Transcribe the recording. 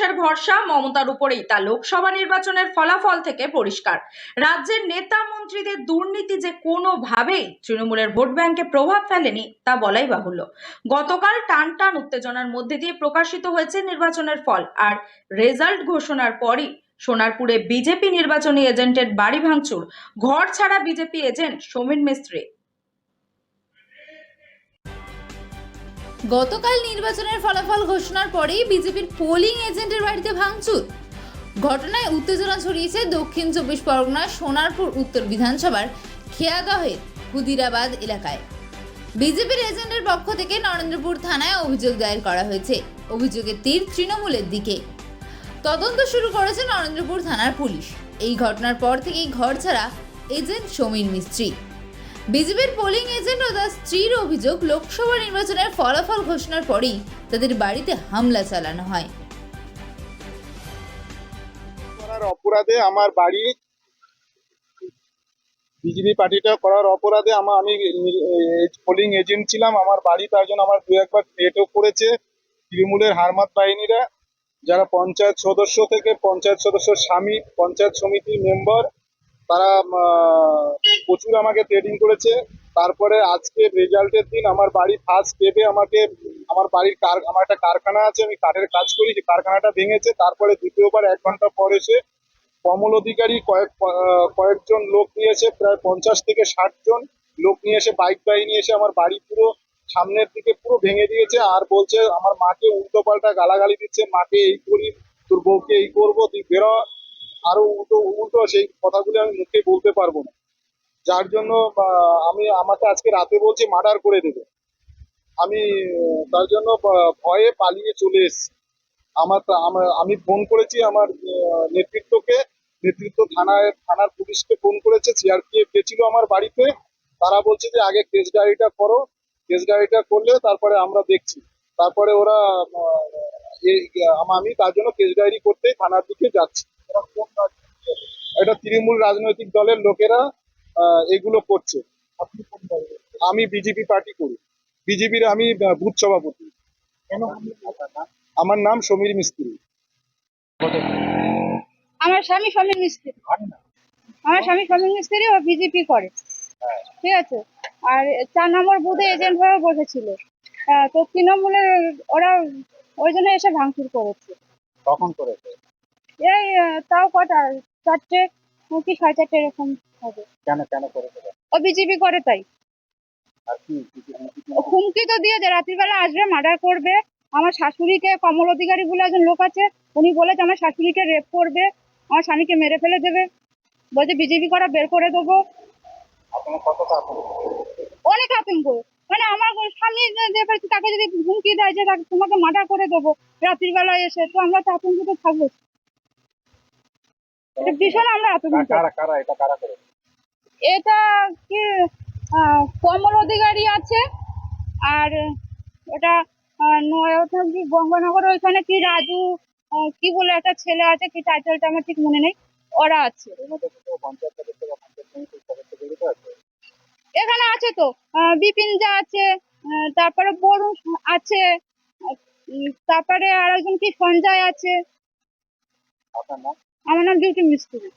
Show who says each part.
Speaker 1: মানুষের ভরসা মমতার উপরেই তা লোকসভা নির্বাচনের ফলাফল থেকে পরিষ্কার। রাজ্যের নেতা মন্ত্রীদের দুর্নীতি যে কোনোভাবেই তৃণমূলের ভোট ব্যাংকে প্রভাব ফেলেনি, তা বলাই বাহুল্য। গতকাল টান টান উত্তেজনার মধ্যে দিয়ে প্রকাশিত হয়েছে নির্বাচনের ফল আর রেজাল্ট ঘোষণার পরই সোনারপুরে বিজেপি নির্বাচনী এজেন্টের বাড়ি ভাঙচুর। ঘর ছাড়া বিজেপি এজেন্ট সমীর মিস্ত্রি।
Speaker 2: গতকাল নির্বাচনের ফলাফল ঘোষণার পরেই বিজেপির পোলিং এজেন্টের বাড়িতে ভাঙচুর। ঘটনায় উত্তেজনা ছড়িয়েছে দক্ষিণ চব্বিশ পরগনার সোনারপুর, উত্তর বিধানসভার খেয়াগাহের হুদিরাবাদ এলাকায়। বিজেপির এজেন্টের পক্ষ থেকে নরেন্দ্রপুর থানায় অভিযোগ দায়ের করা হয়েছে। অভিযোগের তীর তৃণমূলের দিকে। তদন্ত শুরু করেছে নরেন্দ্রপুর থানার পুলিশ। এই ঘটনার পর থেকেই ঘর ছাড়া এজেন্ট সমীর মিস্ত্রি। বিজেপির পোলিং এজেন্ট ও তার স্ত্রীর অভিযোগ লোকসভা নির্বাচনের ফলাফল ঘোষণার পরেই তাদের বাড়িতে হামলা চালানো হয়।
Speaker 3: অপরাধে আমার বাড়ি, বিজেপি পার্টিটা করার অপরাধে আমার আমি পোলিং এজেন্ট ছিলাম। আমার বাড়ি তার আমার দু একবার থ্রেটও করেছে তৃণমূলের হারমাত বাহিনীরা, যারা পঞ্চায়েত সদস্য থেকে পঞ্চায়েত সদস্যর স্বামী, পঞ্চায়েত সমিতির মেম্বার তারা প্রচুর আমাকে ট্রেডিং করেছে। তারপরে আজকে রেজাল্টের দিন আমার বাড়ি ফার্স্ট স্টেপে আমাকে, আমার বাড়ির কার, আমার একটা কারখানা আছে, আমি কাঠের কাজ করি যে কারখানাটা ভেঙেছে। তারপরে দ্বিতীয়বার এক ঘণ্টা পর এসে কমল অধিকারী কয়েক কয়েকজন লোক নিয়ে এসে প্রায় পঞ্চাশ থেকে ষাট জন লোক নিয়ে এসে বাইক বাহিনী এসে আমার বাড়ি পুরো সামনের দিকে পুরো ভেঙে দিয়েছে আর বলছে, আমার মাকে উল্টো পাল্টা গালাগালি দিচ্ছে, মাকে এই করি, তোর বউকে এই করব, তুই বেরো। আরও উল্টো উল্টো সেই কথাগুলি আমি মুখে বলতে পারব না। যার জন্য আমি আমাকে আজকে রাতে বলছে মার্ডার করে দেবে। আমি, তার জন্য ভয়ে পালিয়ে চলে এসেছি। আমার আমি ফোন করেছি আমার নেতৃত্বকে। নেতৃত্ব থানায়, থানার পুলিশকে ফোন করেছে, সিআরপিএফ গেছিল আমার বাড়িতে। তারা বলছে যে, আগে কেস ডায়েরিটা করো। কেস ডায়েরিটা করলে তারপরে আমরা দেখছি। তারপরে ওরা আমি তার জন্য কেস ডায়েরি করতে থানার দিকে যাচ্ছি। এটা তৃণমূল রাজনৈতিক দলের লোকেরা এগুলো করছে। আমি বিজেপি পার্টি করি। বিজেপির আমি বুথ সভাপতি। আমার নাম সমীর মিস্ত্রি।
Speaker 4: আমার স্বামী সমীর মিস্ত্রি। আমার স্বামী সমীর মিস্ত্রি ও বিজেপি করে। ঠিক আছে? আর চার নম্বর বুথে এজেন্ট হয়ে বসেছিল। আহ, তো তৃণমূলের ওরা ওই জন্য এসে ভাঙচুর করেছে।
Speaker 3: কখন করেছে?
Speaker 4: এই তাও কটা চারটে কি সাড়ে চারটে এরকম হবে।
Speaker 3: কেন কেন করেছে
Speaker 4: ও বিজেপি করে তাই। হুমকি তো দিয়েছে রাত্রিবেলা আসবে মার্ডার করবে। আমার শাশুড়িকে কমল অধিকারী বলে একজন লোক আছে উনি বলেছে আমার শাশুড়িকে রেপ করবে আমার স্বামীকে মেরে ফেলে দেবে। বলছে বিজেপি করা বের করে দেবো। অনেক আতঙ্ক। মানে আমার স্বামী যে- তাকে যদি হুমকি দেয় যে তোমাকে মার্ডার করে দেবো রাত্রির বেলায় এসে তো আমরা তো আতঙ্কিত থাকব। এটা আমরা আতঙ্কিত
Speaker 3: কারা কারা এটা কারা
Speaker 4: এটা কি কমল অধিকারী আছে আর আহ, নয় গঙ্গানগর ওইখানে কি রাজু কি বলে একটা ছেলে আছে কি টাইটেলটা আমার ঠিক মনে নেই ওরা আছে। এখানে আছে তো বিপিন যা আছে তারপরে বরুণ আছে তারপরে আর একজন কি সঞ্জয় আছে। আমার নাম বিউটি মিস্ত্রি।